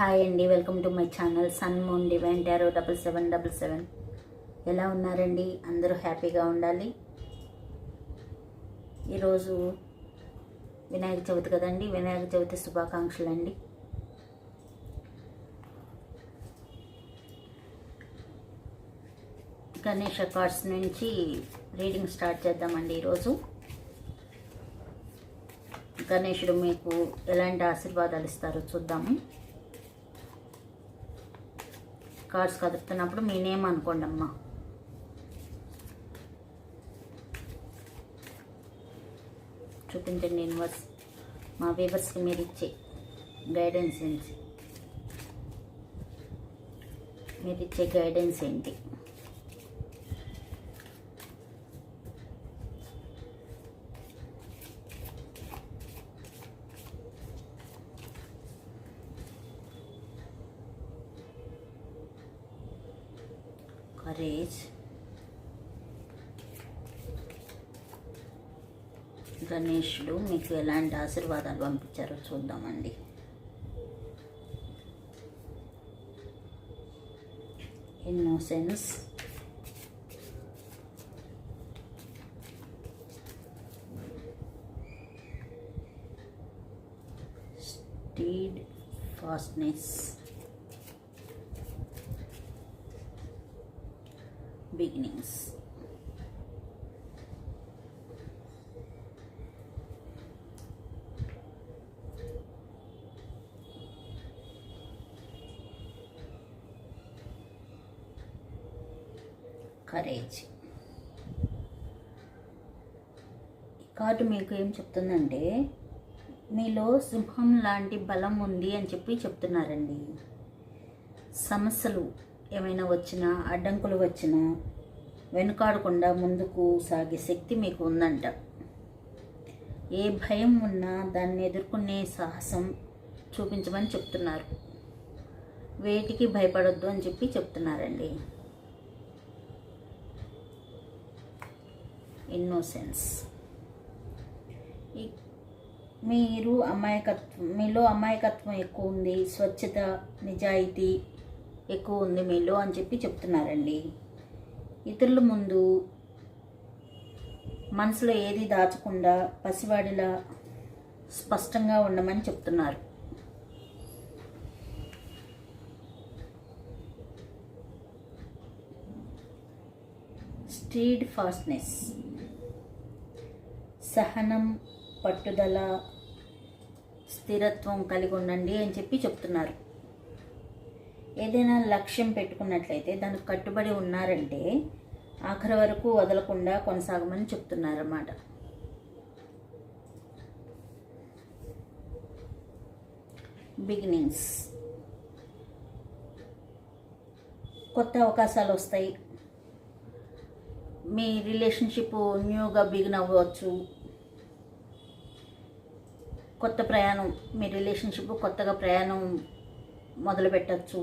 Hi అండి welcome to my channel sun moon divine tarot double seven double seven ఎలా ఉన్నారండి? అందరూ హ్యాపీగా ఉండాలి. ఈరోజు వినాయక చవితి కదండి వినాయక చవితి శుభాకాంక్షలు అండి గణేష కార్డ్స్ నుంచి రీడింగ్ స్టార్ట్ చేద్దామండి ఈరోజు. గణేషుడు మీకు ఎలాంటి ఆశీర్వాదాలు ఇస్తారో చూద్దాము. కార్డ్స్ కదుపుతున్నప్పుడు మీ నేమ్ అనుకోండి అమ్మా. చూపించండి యూనివర్స్ మా వీవర్స్కి మీరు ఇచ్చే గైడెన్స్ ఏంటి? మీరు ఇచ్చే గైడెన్స్ ఏంటి? కరేజ్ గణేషుడు మీకు ఎలాంటి ఆశీర్వాదాలు పంపించారో చూద్దామండి. Innocence steed fastness. కార్డు మీకు ఏం చెప్తుందంటే మీలో సింహం లాంటి బలం ఉంది అని చెప్పి చెప్తున్నారండి. సమస్యలు ఏమైనా వచ్చినా అడ్డంకులు వచ్చినా వెనుకాడకుండా ముందుకు సాగే శక్తి మీకు ఉందంట. ఏ భయం ఉన్నా దాన్ని ఎదుర్కొనే సాహసం చూపించమని చెప్తున్నారు. వేటికి భయపడొద్దు అని చెప్పి చెప్తున్నారండి. ఇన్నోసెన్స్ మీరు అమాయకత్వం మీలో అమాయకత్వం ఎక్కువ ఉంది స్వచ్ఛత నిజాయితీ ఎక్కువ ఉంది మీలో అని చెప్పి చెప్తున్నారండి. ఇతరుల ముందు మనసులో ఏది దాచకుండా పసివాడిలా స్పష్టంగా ఉండమని చెప్తున్నారు. స్ట్రీడ్ ఫాస్ట్నెస్ సహనం పట్టుదల స్థిరత్వం కలిగి ఉండండి అని చెప్పి చెప్తున్నారు. ఏదైనా లక్ష్యం పెట్టుకున్నట్లయితే దానికి కట్టుబడి ఉన్నారంటే ఆఖరి వరకు వదలకుండా కొనసాగమని చెప్తున్నారన్నమాట. బిగినింగ్స్. కొత్త అవకాశాలు వస్తాయి. మీ రిలేషన్షిప్ న్యూగా బిగిన్ అవ్వచ్చు. కొత్త ప్రయాణం మీ రిలేషన్షిప్ కొత్తగా ప్రయాణం మొదలు పెట్టచ్చు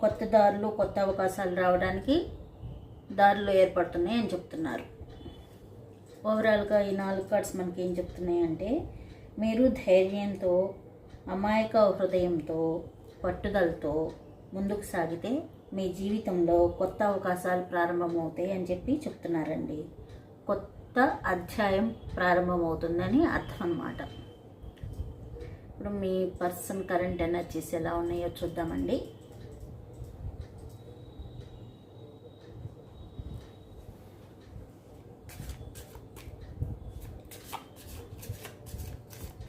కొత్త దారులు కొత్త అవకాశాలు రావడానికి దారులు ఏర్పడుతున్నాయి అని చెప్తున్నారు. ఓవరాల్గా ఈ నాలుగు కార్డ్స్ మనకి ఏం చెప్తున్నాయి అంటే మీరు ధైర్యంతో అమాయక హృదయంతో పట్టుదలతో ముందుకు సాగితే మీ జీవితంలో కొత్త అవకాశాలు ప్రారంభమవుతాయి అని చెప్పి చెప్తున్నారండి. కొత్త కొత్త అధ్యాయం ప్రారంభమవుతుందని అర్థం అనమాట ఇప్పుడు మీ పర్సన్ కరెంట్ ఎనర్జీస్ ఎలా ఉన్నాయో చూద్దామండి.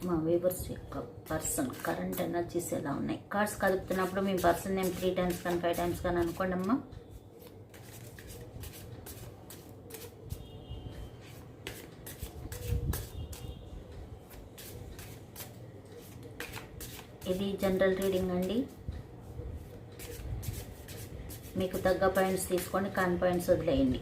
మా వీవర్స్ యొక్క పర్సన్ కరెంట్ ఎనర్జీస్ ఎలా ఉన్నాయి? కార్డ్స్ కలుపుతున్నప్పుడు మీ పర్సన్ నేమ్ త్రీ టైమ్స్ కానీ ఫైవ్ టైమ్స్ కానీ అనుకోండి అమ్మా ఇది జనరల్ రీడింగ్ అండి. మీకు తగ్గ పాయింట్స్ తీసుకొని కాన్ పాయింట్స్ వదిలేయండి.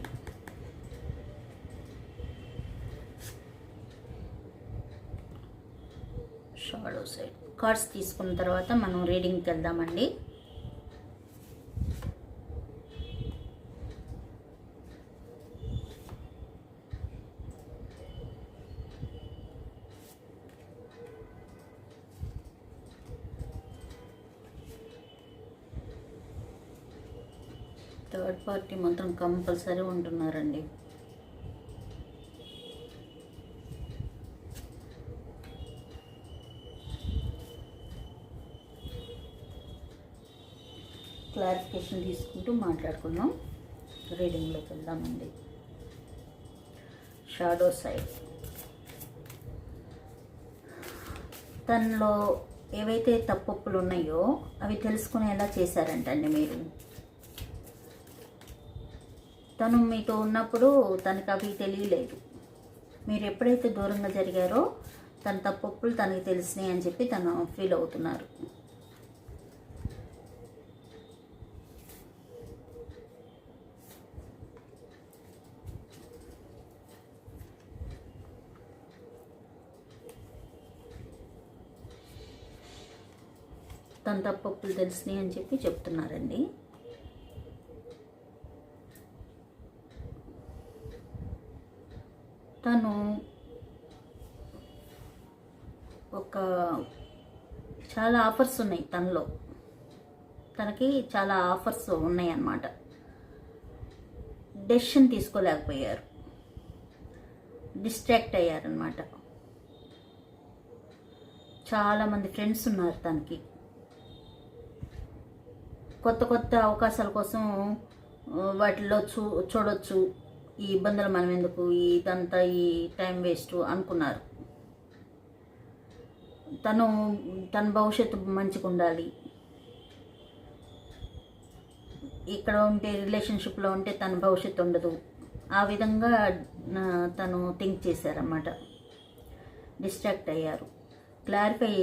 షాడో సైడ్ కార్డ్స్ తీసుకున్న తర్వాత మనం రీడింగ్కి వెళ్దామండి థర్డ్ పార్టీ మాత్రం కంపల్సరీ ఉంటున్నారండి. క్లారిఫికేషన్ తీసుకుంటూ మాట్లాడుకుందాం. రీడింగ్లోకి వెళ్దామండి. Shadow side. తనలో ఏవైతే తప్పప్పులు ఉన్నాయో అవి తెలుసుకునేలా చేశారంటండి మీరు. తను మీతో ఉన్నప్పుడు తనకు అవి తెలియలేదు. మీరు ఎప్పుడైతే దూరంగా జరిగారో తన తప్పొప్పులు తనకి తెలిసినాయి అని చెప్పి తను ఫీల్ అవుతున్నారు. తన తప్పొప్పులు తెలిసినాయి అని చెప్పి చెప్తున్నారండి. తను ఒక చాలా ఆఫర్స్ ఉన్నాయి తనలో. తనకి చాలా ఆఫర్స్ ఉన్నాయి అన్నమాట డెసిషన్ తీసుకోలేకపోయారు. డిస్ట్రాక్ట్ అయ్యారనమాట చాలామంది ఫ్రెండ్స్ ఉన్నారు తనకి. కొత్త కొత్త అవకాశాల కోసం వాటిలో వాటిల్లో చూ చూడొచ్చు. ఈ ఇబ్బందులు మనం ఎందుకు ఇదంతా ఈ టైం వేస్ట్ అనుకున్నారు. తను తన భవిష్యత్తు మంచిగా ఉండాలి. ఇక్కడ ఉంటే రిలేషన్షిప్లో ఉంటే తన భవిష్యత్తు ఉండదు. ఆ విధంగా తను థింక్ చేశారన్నమాట. డిస్ట్రాక్ట్ అయ్యారు. క్లారిఫై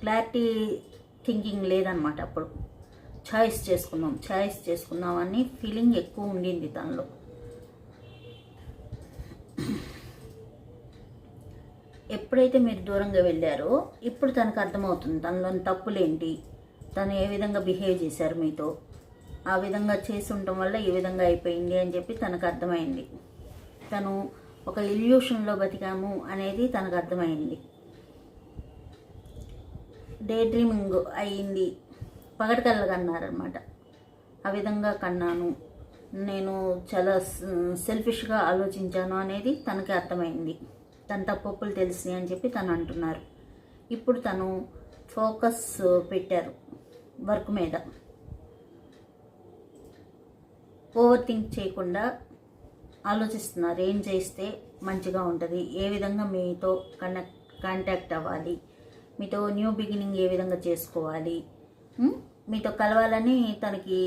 క్లారిటీ థింకింగ్ లేదనమాట అప్పుడు. ఛాయిస్ చేసుకున్నాం ఛాయిస్ చేసుకున్నాం అని ఫీలింగ్ ఎక్కువ ఉండింది తనలో. ఎప్పుడైతే మీరు దూరంగా వెళ్ళారో ఇప్పుడు తనకు అర్థమవుతుంది తనలోని తప్పులేంటి? తను ఏ విధంగా బిహేవ్ చేశారు మీతో? ఆ విధంగా చేసి ఉండటం వల్ల ఈ విధంగా అయిపోయింది అని చెప్పి తనకు అర్థమైంది. తను ఒక ఇల్యూషన్లో బతికాము అనేది తనకు అర్థమైంది. డే డ్రీమింగ్ అయ్యింది పగటికల్లా కన్నారనమాట ఆ విధంగా కన్నాను. నేను చాలా సెల్ఫిష్గా ఆలోచించాను అనేది తనకి అర్థమైంది. తన తప్పులు తెలిసినాయి అని చెప్పి తను అంటున్నారు. ఇప్పుడు తను ఫోకస్ పెట్టారు వర్క్ మీద. ఓవర్ థింక్ చేయకుండా ఆలోచిస్తున్నారు. ఏం చేస్తే మంచిగా ఉంటుంది? ఏ విధంగా మీతో కనెక్ట్ కాంటాక్ట్ అవ్వాలి? మీతో న్యూ బిగినింగ్ ఏ విధంగా చేసుకోవాలి? మీతో కలవాలని తనకి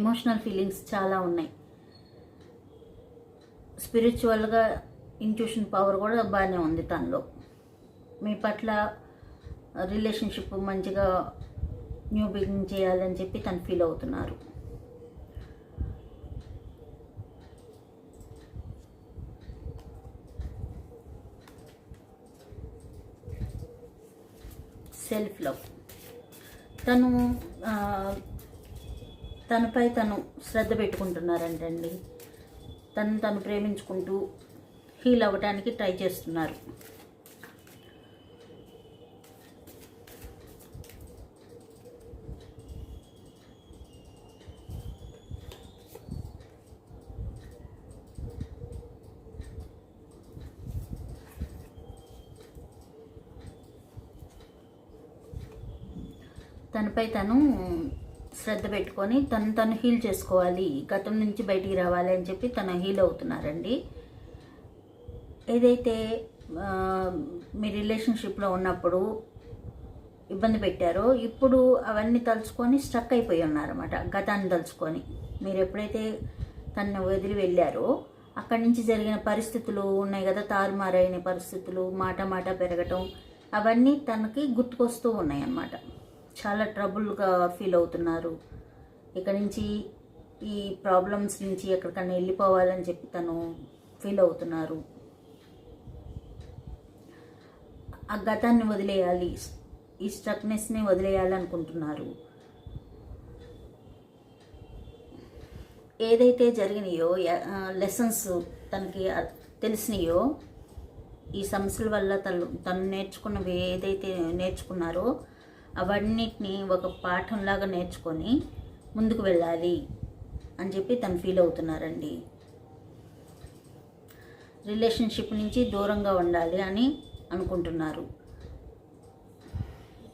ఎమోషనల్ ఫీలింగ్స్ చాలా ఉన్నాయి. స్పిరిచువల్గా ఇంట్యూషన్ పవర్ కూడా బాగానే ఉంది తనలో. మీ పట్ల రిలేషన్షిప్ మంచిగా న్యూ బిగినింగ్ చేయాలని చెప్పి తను ఫీల్ అవుతున్నారు. సెల్ఫ్ లవ్ తను తనపై తను శ్రద్ధ పెట్టుకుంటున్నారంటండి. తను తను ప్రేమించుకుంటూ హీల్ అవ్వడానికి ట్రై చేస్తున్నారు. తనపై తను శ్రద్ధ పెట్టుకొని తను తను హీల్ చేసుకోవాలి. గతం నుంచి బయటికి రావాలి అని చెప్పి తను హీల్ అవుతున్నారండి. ఏదైతే మీ రిలేషన్షిప్లో ఉన్నప్పుడు ఇబ్బంది పెట్టారో ఇప్పుడు అవన్నీ తలుచుకొని స్ట్రక్ అయిపోయి ఉన్నారన్నమాట. గతాన్ని తలుచుకొని. మీరు ఎప్పుడైతే తను వదిలి వెళ్ళారో అక్కడి నుంచి జరిగిన పరిస్థితులు ఉన్నాయి కదా తారుమారైన పరిస్థితులు మాట మాట పెరగటం అవన్నీ తనకి గుర్తుకొస్తూ ఉన్నాయి అన్నమాట చాలా ట్రబుల్గా ఫీల్ అవుతున్నారు. ఇక్కడి నుంచి ఈ ప్రాబ్లమ్స్ నుంచి ఎక్కడికైనా వెళ్ళిపోవాలని చెప్పి తను ఫీల్ అవుతున్నారు. ఆ గతాన్ని వదిలేయాలి. ఈ స్ట్రక్నెస్ని వదిలేయాలి అనుకుంటున్నారు. ఏదైతే జరిగినాయో లెసన్స్ తనకి తెలిసినాయో ఈ సమస్యల వల్ల తను తను నేర్చుకున్నవి ఏదైతే నేర్చుకున్నారో అవన్నిటిని ఒక పాఠంలాగా నేర్చుకొని ముందుకు వెళ్ళాలి అని చెప్పి తను ఫీల్ అవుతున్నారండి. రిలేషన్షిప్ నుంచి దూరంగా ఉండాలి అని అనుకుంటున్నారు.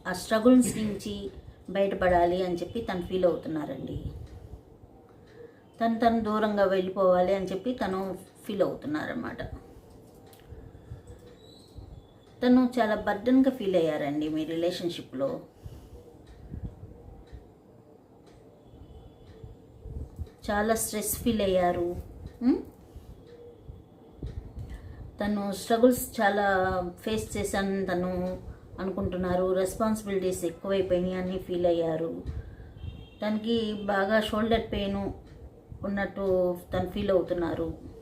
ఆ స్ట్రగుల్స్ నుంచి బయటపడాలి అని చెప్పి తను ఫీల్ అవుతున్నారండి. తను తను దూరంగా వెళ్ళిపోవాలి అని చెప్పి తను ఫీల్ అవుతున్నారన్నమాట. తను చాలా బర్డన్గా ఫీల్ అయ్యారండి మీ రిలేషన్షిప్లో. చాలా స్ట్రెస్ ఫీల్ అయ్యారు. తను స్ట్రగుల్స్ చాలా ఫేస్ చేశాను తను అనుకుంటున్నారు. రెస్పాన్సిబిలిటీస్ ఎక్కువైపోయినాయి అని ఫీల్ అయ్యారు. తనకి బాగా షోల్డర్ పెయిన్ ఉన్నట్టు తను ఫీల్ అవుతున్నారు.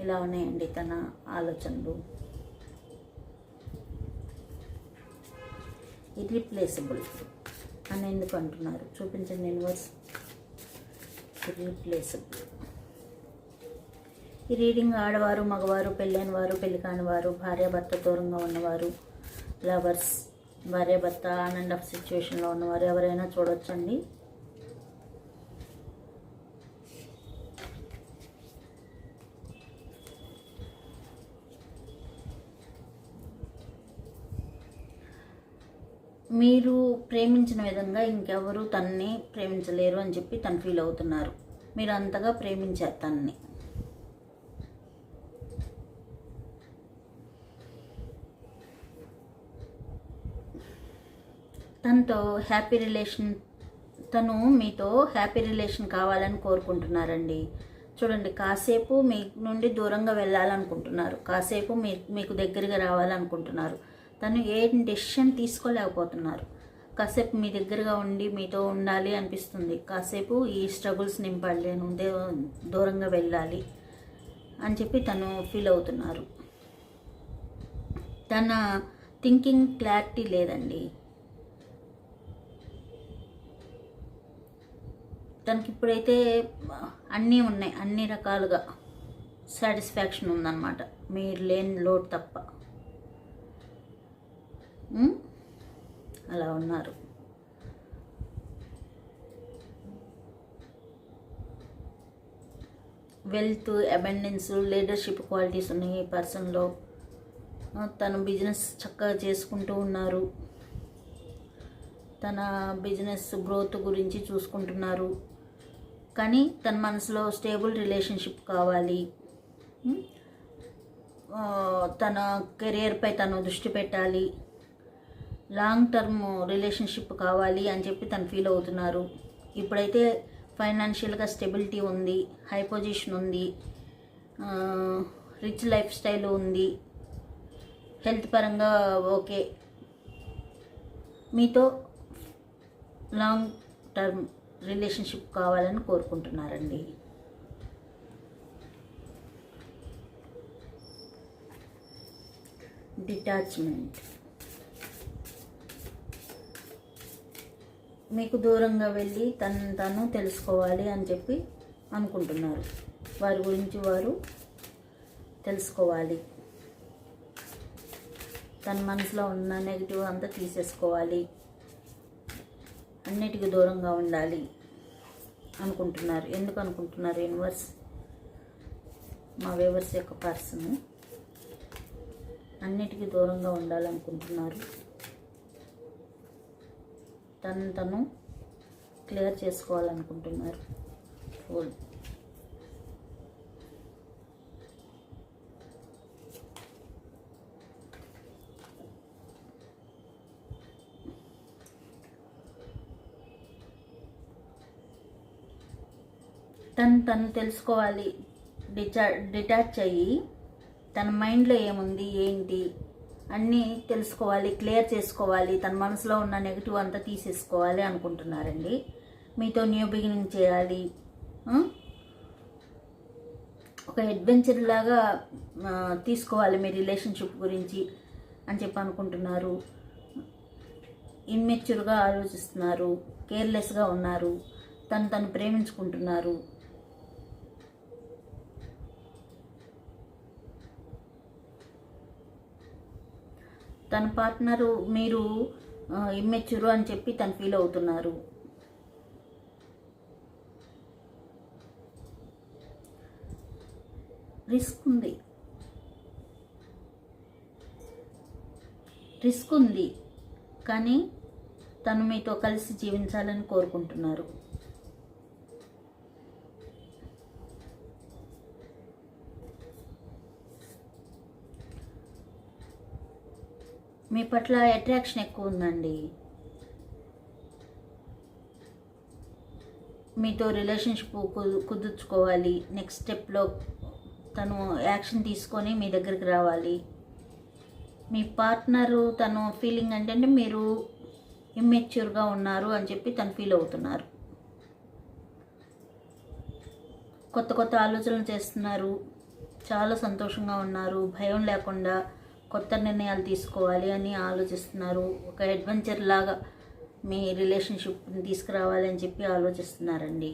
ఇలా ఉన్నాయండి తన ఆలోచనలు. ఇర్రీప్లేసబుల్ అని ఎందుకు అంటున్నారు? చూపించండి యూనివర్స్ ఇర్రీప్లేసబుల్ ఈ రీడింగ్ ఆడవారు మగవారు పెళ్ళైన వారు పెళ్ళి కాని వారు భార్యాభర్త దూరంగా ఉన్నవారు లవర్స్ భార్యాభర్త ఆనండ్ ఆఫ్ సిచ్యువేషన్లో ఉన్నవారు ఎవరైనా చూడొచ్చండి? మీరు ప్రేమించిన విధంగా ఇంకెవరు తనని ప్రేమించలేరు అని చెప్పి తను ఫీల్ అవుతున్నారు. మీరు అంతగా ప్రేమించారు తనని. తనతో హ్యాపీ రిలేషన్ తను మీతో హ్యాపీ రిలేషన్ కావాలని కోరుకుంటున్నారండి. చూడండి కాసేపు మీ నుండి దూరంగా వెళ్ళాలనుకుంటున్నారు. కాసేపు మీ మీకు దగ్గరగా రావాలనుకుంటున్నారు. తను ఏ డెసిషన్ తీసుకోలేకపోతున్నారు. కాసేపు మీ దగ్గరగా ఉండి మీతో ఉండాలి అనిపిస్తుంది. కాసేపు ఈ స్ట్రగుల్స్ నింపాలి నేను దూరంగా వెళ్ళాలి అని చెప్పి తను ఫీల్ అవుతున్నారు. తన థింకింగ్ క్లారిటీ లేదండి. తనకి ఇప్పుడైతే అన్నీ ఉన్నాయి అన్ని రకాలుగా. సాటిస్ఫాక్షన్ ఉందన్నమాట. మీరు లేని లోటు తప్ప. అలా ఉన్నారు. వెల్త్ అబెండెన్స్ లీడర్షిప్ క్వాలిటీస్ ఉన్నాయి ఈ పర్సన్లో. తను బిజినెస్ చక్కగా చేసుకుంటూ ఉన్నారు. తన బిజినెస్ గ్రోత్ గురించి చూసుకుంటున్నారు. కానీ తన మనసులో స్టేబుల్ రిలేషన్షిప్ కావాలి. తన కెరియర్పై తను దృష్టి పెట్టాలి. లాంగ్ టర్మ్ రిలేషన్షిప్ కావాలి అని చెప్పి తను ఫీల్ అవుతున్నారు. ఇప్పుడైతే ఫైనాన్షియల్గా స్టెబిలిటీ ఉంది హై పొజిషన్ ఉంది రిచ్ లైఫ్ స్టైల్ ఉంది హెల్త్ పరంగా ఓకే. మీతో లాంగ్ టర్మ్ రిలేషన్షిప్ కావాలని కోరుకుంటున్నారండి. డిటాచ్మెంట్. మీకు దూరంగా వెళ్ళి తను తను తెలుసుకోవాలి అని చెప్పి అనుకుంటున్నారు. వారి గురించి వారు తెలుసుకోవాలి. తన మనసులో ఉన్న నెగిటివ్ అంతా తీసేసుకోవాలి. అన్నిటికీ దూరంగా ఉండాలి అనుకుంటున్నారు. ఎందుకు అనుకుంటున్నారు? యూనివర్స్ మా వేవర్స్ యొక్క పర్సన్ అన్నిటికీ దూరంగా ఉండాలనుకుంటున్నారు. తను తను క్లియర్ చేసుకోవాలనుకుంటున్నారు. ఫుల్ తను తను తెలుసుకోవాలి. డిచా డిటాచ్ అయ్యి తన మైండ్లో ఏముంది ఏంటి? అన్నీ తెలుసుకోవాలి క్లియర్ చేసుకోవాలి తన మనసులో ఉన్న నెగిటివ్ అంతా తీసేసుకోవాలి అనుకుంటున్నారండి. మీతో న్యూ బిగినింగ్ చేయాలి. ఒక అడ్వెంచర్ లాగా తీసుకోవాలి మీ రిలేషన్షిప్ గురించి అని చెప్పి అనుకుంటున్నారు. ఇమ్మెచ్యూర్గా ఆలోచిస్తున్నారు కేర్లెస్గా ఉన్నారు తను తను ప్రేమించుకుంటున్నారు. తన పార్ట్నరు మీరు ఇమ్మెచ్చురు అని చెప్పి తను ఫీల్ అవుతున్నారు. రిస్క్ ఉంది. రిస్క్ ఉంది. కానీ తను మీతో కలిసి జీవించాలని కోరుకుంటున్నారు. మీ పట్ల అట్రాక్షన్ ఎక్కువ ఉందండి. మీతో రిలేషన్షిప్ కుదుర్చుకోవాలి. నెక్స్ట్ స్టెప్లో తను యాక్షన్ తీసుకొని మీ దగ్గరికి రావాలి. మీ పార్ట్నరు తను ఫీలింగ్ అంటే మీరు ఇమ్మెచ్యూర్గా ఉన్నారు అని చెప్పి తను ఫీల్ అవుతున్నారు. కొత్త కొత్త ఆలోచనలు చేస్తున్నారు. చాలా సంతోషంగా ఉన్నారు. భయం లేకుండా కొత్త నిర్ణయాలు తీసుకోవాలి అని ఆలోచిస్తున్నారు. ఒక అడ్వెంచర్ లాగా మీ రిలేషన్షిప్ని తీసుకురావాలి అని చెప్పి ఆలోచిస్తున్నారండి.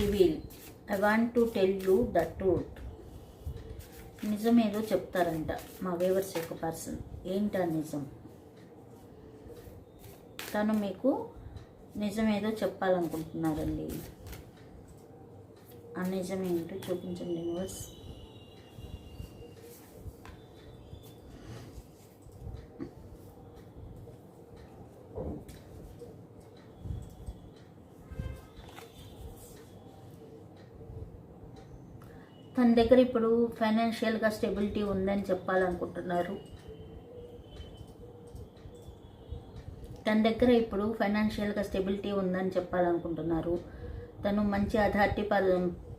Reveal I want to tell you the truth నిజమేదో చెప్తారంట మా వేవర్స్ యొక్క పర్సన్ ఏంటా నిజం? తను మీకు నిజమేదో చెప్పాలనుకుంటున్నారండి. ఆ నిజం ఏంటో చూపించండి యూనివర్స్ తన దగ్గర ఇప్పుడు ఫైనాన్షియల్గా స్టెబిలిటీ ఉందని చెప్పాలనుకుంటున్నారు. తన దగ్గర ఇప్పుడు ఫైనాన్షియల్గా స్టెబిలిటీ ఉందని చెప్పాలనుకుంటున్నారు. తను మంచి అథారిటీ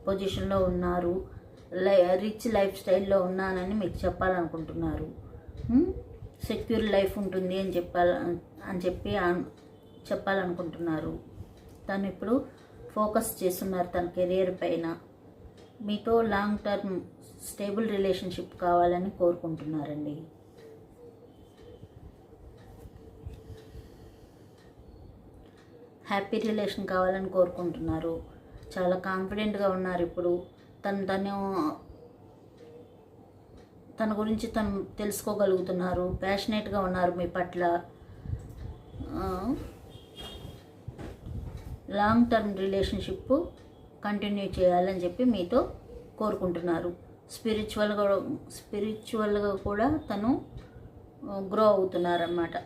పొజిషన్లో ఉన్నారు. లై రిచ్ లైఫ్ స్టైల్లో ఉన్నానని మీకు చెప్పాలనుకుంటున్నారు. సెక్యూర్ లైఫ్ ఉంటుంది అని చెప్పాల అని చెప్పి చెప్పాలనుకుంటున్నారు. తను ఇప్పుడు ఫోకస్ చేస్తున్నారు తన కెరియర్ పైన. మీతో లాంగ్ టర్మ్ స్టేబుల్ రిలేషన్షిప్ కావాలని కోరుకుంటున్నారండి. హ్యాపీ రిలేషన్ కావాలని కోరుకుంటున్నారు. చాలా కాన్ఫిడెంట్గా ఉన్నారు ఇప్పుడు. తను తను తన గురించి తను తెలుసుకోగలుగుతున్నారు. ప్యాషనేట్గా ఉన్నారు మీ పట్ల. లాంగ్ టర్మ్ రిలేషన్షిప్ కంటిన్యూ చేయాలని చెప్పి మీతో కోరుకుంటున్నారు. స్పిరిచువల్గా స్పిరిచువల్గా కూడా తను grow అవుతున్నారన్నమాట.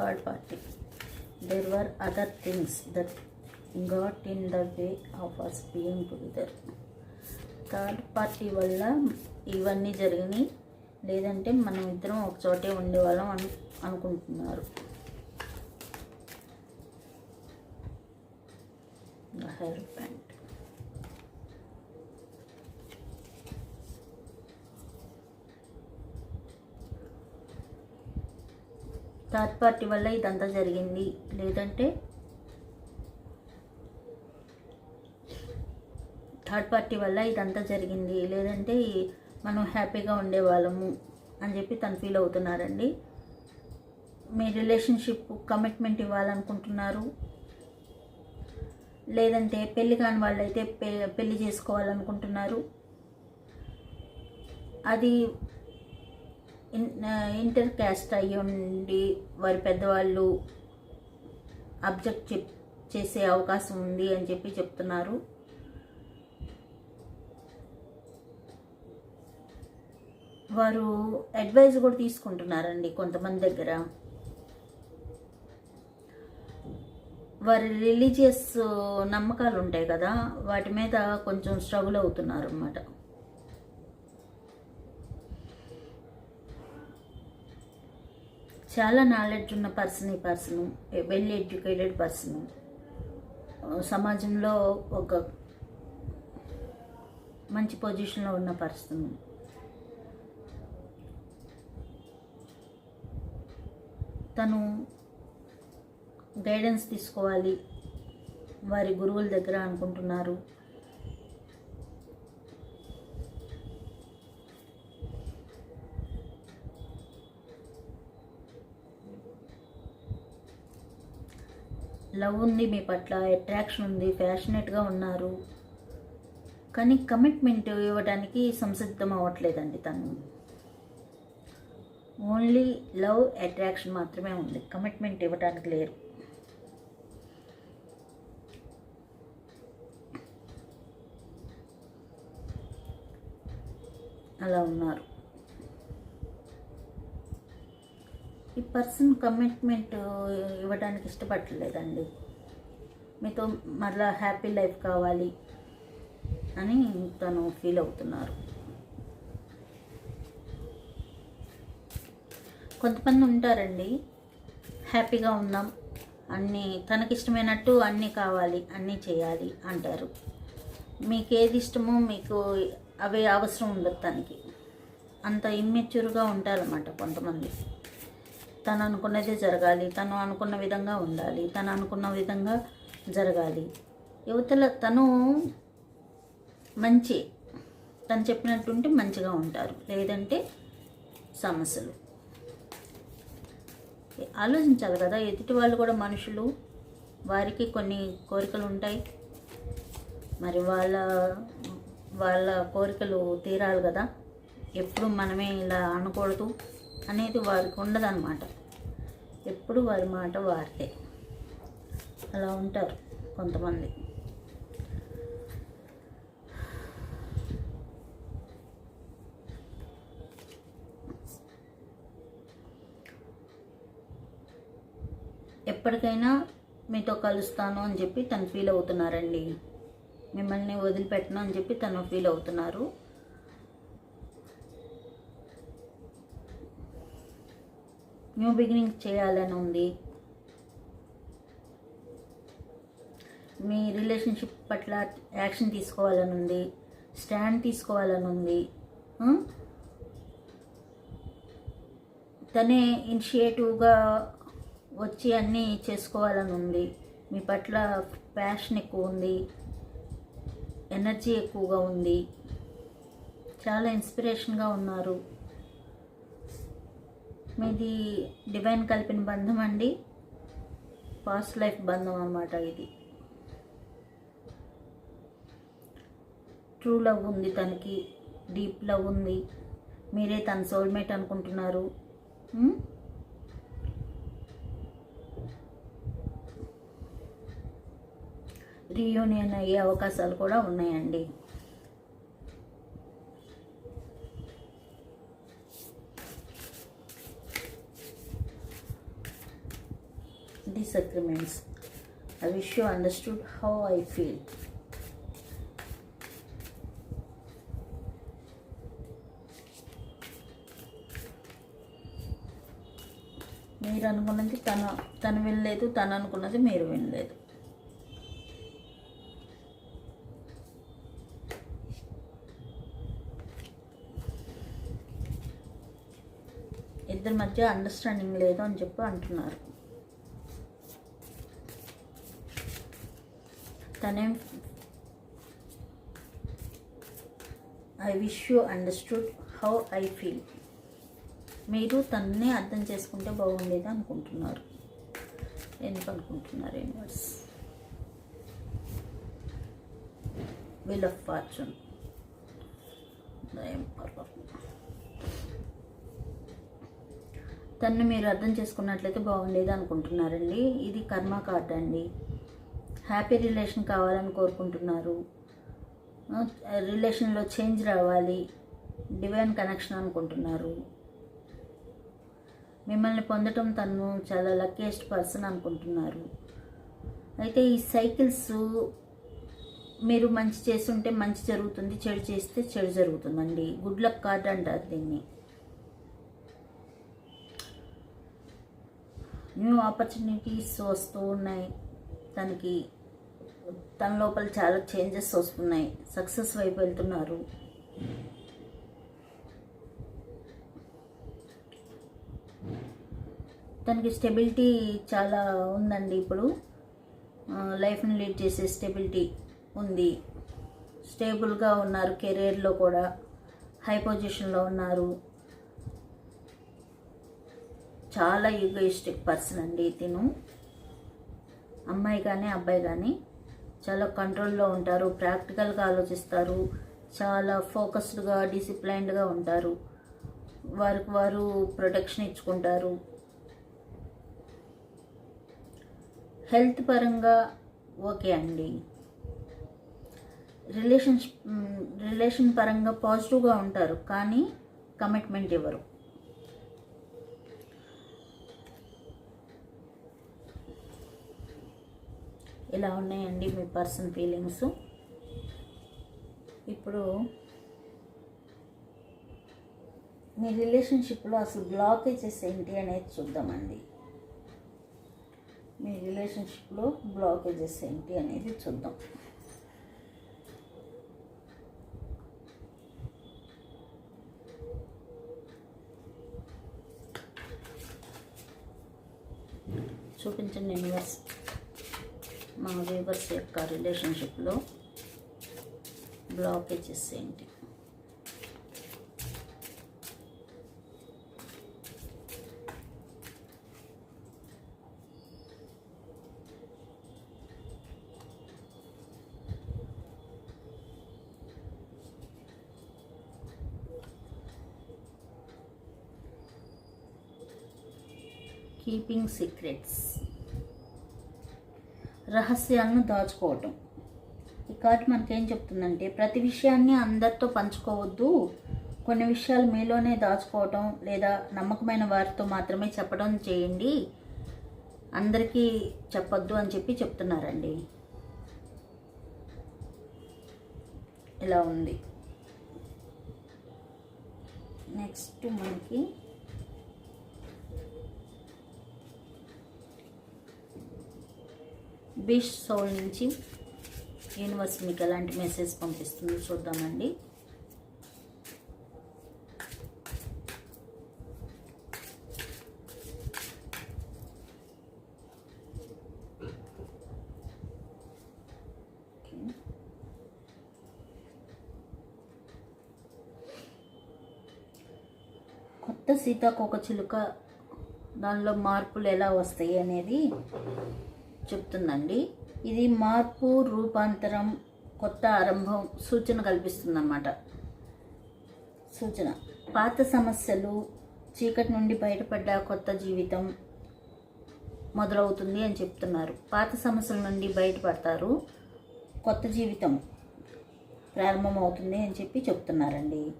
Third party there were other things that got in the way of us being together third party వల్ల ఇవన్నీ జరిగినాయి లేదంటే మనం ఇద్దరం ఒకచోటే ఉండేవాళ్ళం అను అనుకుంటున్నారు హెల్ప్ అండ్ థర్డ్ పార్టీ వల్ల ఇదంతా జరిగింది. లేదంటే థర్డ్ పార్టీ వల్ల ఇదంతా జరిగింది. లేదంటే మనం హ్యాపీగా ఉండేవాళ్ళము అని చెప్పి తను ఫీల్ అవుతున్నారండి. మీ రిలేషన్షిప్ కమిట్మెంట్ ఇవ్వాలనుకుంటున్నారు. లేదంటే పెళ్ళి కాని వాళ్ళైతే పె చేసుకోవాలనుకుంటున్నారు. అది ఇంటర్ క్యాస్ట్ అయ్యి ఉండి వారి పెద్దవాళ్ళు అబ్జెక్ట్ చెప్ చేసే అవకాశం ఉంది అని చెప్పి చెప్తున్నారు. వారు అడ్వైజ్ కూడా తీసుకుంటున్నారండి కొంతమంది దగ్గర. వారి రిలీజియస్ నమ్మకాలు ఉంటాయి కదా వాటి మీద కొంచెం స్ట్రగుల్ అవుతున్నారు అన్నమాట చాలా నాలెడ్జ్ ఉన్న పర్సన్ ఈ పర్సన్ వెల్ ఎడ్యుకేటెడ్ పర్సన్ సమాజంలో ఒక మంచి పొజిషన్లో ఉన్న పర్సన్ తను గైడెన్స్ తీసుకోవాలి. వారి గురువుల దగ్గర అనుకుంటున్నారు. లవ్ ఉంది మీ పట్ల అట్రాక్షన్ ఉంది ఫ్యాషనేట్గా ఉన్నారు. కానీ కమిట్మెంట్ ఇవ్వడానికి సంసిద్ధం అవ్వట్లేదండి తను. ఓన్లీ లవ్ అట్రాక్షన్ మాత్రమే ఉంది. కమిట్మెంట్ ఇవ్వడానికి లేరు. అలా ఉన్నారు. ఈ పర్సన్ కమిట్మెంట్ ఇవ్వడానికి ఇష్టపడలేదండి. మీతో మరలా హ్యాపీ లైఫ్ కావాలి అని తను ఫీల్ అవుతున్నారు. కొంతమంది ఉంటారండి హ్యాపీగా ఉన్నాం అన్నీ తనకిష్టమైనట్టు అన్నీ కావాలి అన్నీ చేయాలి అంటారు. మీకు ఏది ఇష్టమో మీకు అవే అవసరం ఉండదు తనకి. అంత ఇమ్మెచ్యూర్గా ఉంటారన్నమాట కొంతమంది. తను అనుకున్నదే జరగాలి తను అనుకున్న విధంగా ఉండాలి తను అనుకున్న విధంగా జరగాలి. యువతల తను మంచి తను చెప్పినట్టుంటే మంచిగా ఉంటారు. లేదంటే సమస్యలు. ఆలోచించాలి కదా ఎదుటి వాళ్ళు కూడా మనుషులు వారికి కొన్ని కోరికలు ఉంటాయి. మరి వాళ్ళ వాళ్ళ కోరికలు తీరాలి కదా. ఎప్పుడు మనమే ఇలా అనకూడదు. అనేది వారికి ఉండదన్నమాట. ఎప్పుడు వారి మాట వారిదే. అలా ఉంటారు కొంతమంది. ఎప్పటికైనా మీతో కలుస్తాను అని చెప్పి తను ఫీల్ అవుతున్నారండి. మిమ్మల్ని వదిలిపెట్టను అని చెప్పి తను ఫీల్ అవుతున్నారు. న్యూ బిగినింగ్ చేయాలని ఉంది. మీ రిలేషన్షిప్ పట్ల యాక్షన్ తీసుకోవాలని ఉంది. స్టాండ్ తీసుకోవాలని ఉంది. తనే ఇనిషియేటివ్గా వచ్చి అన్నీ చేసుకోవాలని ఉంది. మీ పట్ల ప్యాషన్ ఎక్కువ ఉంది. ఎనర్జీ ఎక్కువగా ఉంది. చాలా ఇన్స్పిరేషన్గా ఉన్నారు. మీది డివైన్ కలిపిన బంధం అండి. పాస్ట్ లైఫ్ బంధం అన్నమాట ఇది. ట్రూ లవ్ ఉంది తనకి. డీప్ లవ్ ఉంది. మీరే తన సోల్మేట్ అనుకుంటున్నారు. Hmm? రీయూనియన్ అయ్యే అవకాశాలు కూడా ఉన్నాయండి. Disagreements. I wish you understood how I feel. మీరు అనుకున్నది తను తను వినలేదు తను అనుకున్నది మీరు వినలేదు ఇద్దరి మధ్య అండర్స్టాండింగ్ లేదు అని చెప్పి అంటున్నారు తనేం I wish you understood how I feel మీరు తన్నే అర్థం చేసుకుంటే బాగుండేది అనుకుంటున్నారు. ఎందుకు అనుకుంటున్నారు యూనివర్స్ విల్ ఆఫ్ ఫార్చ్యూన్ తన్ను మీరు అర్థం చేసుకున్నట్లయితే బాగుండేది అనుకుంటున్నారండి. ఇది కర్మ కార్డ్ అండి. హ్యాపీ రిలేషన్ కావాలని కోరుకుంటున్నారు. రిలేషన్లో చేంజ్ రావాలి. డివైన్ కనెక్షన్ అనుకుంటున్నారు. మిమ్మల్ని పొందటం తను చాలా లక్కీయెస్ట్ పర్సన్ అనుకుంటున్నారు. అయితే ఈ సైకిల్స్ మీరు మంచి చేస్తుంటే మంచి జరుగుతుంది చెడు చేస్తే చెడు జరుగుతుందండి. గుడ్ లక్ కార్డ్ అంటారు దీన్ని. న్యూ ఆపర్చునిటీస్ వస్తూ ఉన్నాయి తనకి. తన లోపల చాలా చేంజెస్ వస్తున్నాయి. సక్సెస్ వైపు వెళ్తున్నారు. తనకి స్టెబిలిటీ చాలా ఉందండి ఇప్పుడు. లైఫ్ని లీడ్ చేసే స్టెబిలిటీ ఉంది. స్టేబుల్గా ఉన్నారు కెరీర్లో కూడా. హై పొజిషన్లో ఉన్నారు. చాలా యుగయిస్టిక్ పర్సన్ అండి తిను అమ్మాయి కానీ అబ్బాయి కానీ చాలా కంట్రోల్లో ఉంటారు ప్రాక్టికల్గా ఆలోచిస్తారు చాలా ఫోకస్డ్గా డిసిప్లైన్డ్గా ఉంటారు. వారికి వారు ప్రొటెక్షన్ ఇచ్చుకుంటారు. హెల్త్ పరంగా ఓకే అండి. రిలేషన్షిప్ రిలేషన్ పరంగా పాజిటివ్గా ఉంటారు కానీ కమిట్మెంట్ ఇవ్వరు. ఇలా ఉన్నాయండి మీ పర్సన్ ఫీలింగ్స్. ఇప్పుడు మీ రిలేషన్షిప్లో అసలు బ్లాకేజెస్ ఏంటి అనేది చూద్దామండి. మీ రిలేషన్షిప్లో బ్లాకేజెస్ ఏంటి అనేది చూద్దాం. చూపించండి యూనివర్స్. మా వీవర్స్ యొక్క రిలేషన్షిప్లో బ్లాకేజెస్ ఏంటి? కీపింగ్ సీక్రెట్స్ రహస్యాలను దాచుకోవటం. ఈ కార్డు మనకేం చెప్తుందంటే ప్రతి విషయాన్ని అందరితో పంచుకోవద్దు. కొన్ని విషయాలు మీలోనే దాచుకోవటం లేదా నమ్మకమైన వారితో మాత్రమే చెప్పడం చేయండి. అందరికీ చెప్పొద్దు అని చెప్పి చెప్తున్నారండి. ఇలా ఉంది. నెక్స్ట్ మనకి బీచ్ సోల్ నుంచి యూనివర్స్ మీకు ఎలాంటి మెసేజ్ పంపిస్తుందో చూద్దామండి. కొత్త సీతాకోక చిలుక దానిలో మార్పులు ఎలా వస్తాయి అనేది చెప్తుందండి. ఇది మార్పు రూపాంతరం కొత్త ఆరంభం సూచన కల్పిస్తుందన్నమాట. సూచన. పాత సమస్యలు చీకటి నుండి బయటపడ్డ కొత్త జీవితం మొదలవుతుంది అని చెప్తున్నారు. పాత సమస్యల నుండి బయటపడతారు కొత్త జీవితం ప్రారంభమవుతుంది అని చెప్పి చెప్తున్నారండి.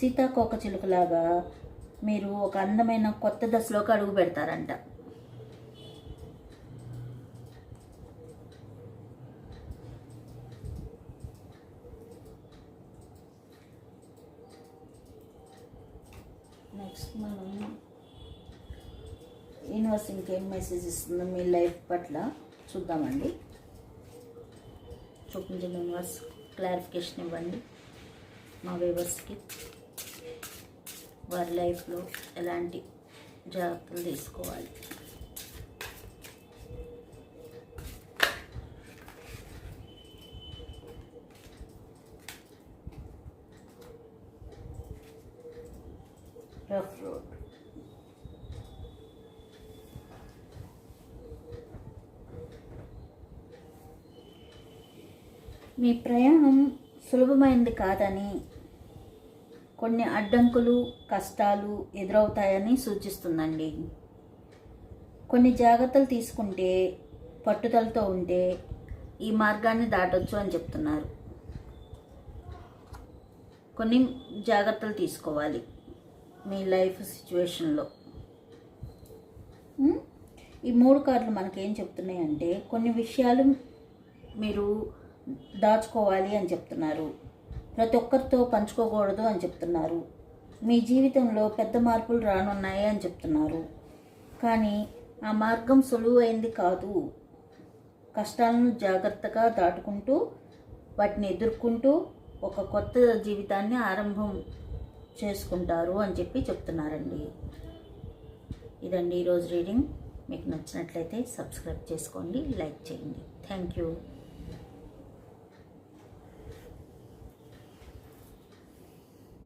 సీతాకోక చిలుకలాగా మీరు ఒక అందమైన కొత్త దశలోకి అడుగు పెడతారంట. మనం యూనివర్స్ ఇంకేం మెసేజ్ ఇస్తుందో మీ లైఫ్ పట్ల చూద్దామండి. చూపించండి యూనివర్స్ క్లారిఫికేషన్ ఇవ్వండి మా వేవర్స్కి వారి లైఫ్లో ఎలాంటి జాగ్రత్తలు తీసుకోవాలి రఫ్ రోడ్ మీ ప్రయాణం సులభమైంది కాదని కొన్ని అడ్డంకులు కష్టాలు ఎదురవుతాయని సూచిస్తుందండి. కొన్ని జాగ్రత్తలు తీసుకుంటే పట్టుదలతో ఉంటే ఈ మార్గాన్ని దాటొచ్చు అని చెప్తున్నారు. కొన్ని జాగ్రత్తలు తీసుకోవాలి మీ లైఫ్ సిచ్యువేషన్లో. ఈ మూడు కార్డులు మనకేం చెప్తున్నాయంటే కొన్ని విషయాలు మీరు దాచుకోవాలి అని చెప్తున్నారు. ప్రతి ఒక్కరితో పంచుకోకూడదు అని చెప్తున్నారు. మీ జీవితంలో పెద్ద మార్పులు రానున్నాయి అని చెప్తున్నారు. కానీ ఆ మార్గం సులువైంది కాదు. కష్టాలను జాగ్రత్తగా దాటుకుంటూ వాటిని ఎదుర్కొంటూ ఒక కొత్త జీవితాన్ని ఆరంభం చేసుకుంటారు అని చెప్పి చెప్తున్నారండి. ఇదండి ఈరోజు రీడింగ్. మీకు నచ్చినట్లయితే సబ్స్క్రైబ్ చేసుకోండి లైక్ చేయండి. Thank you.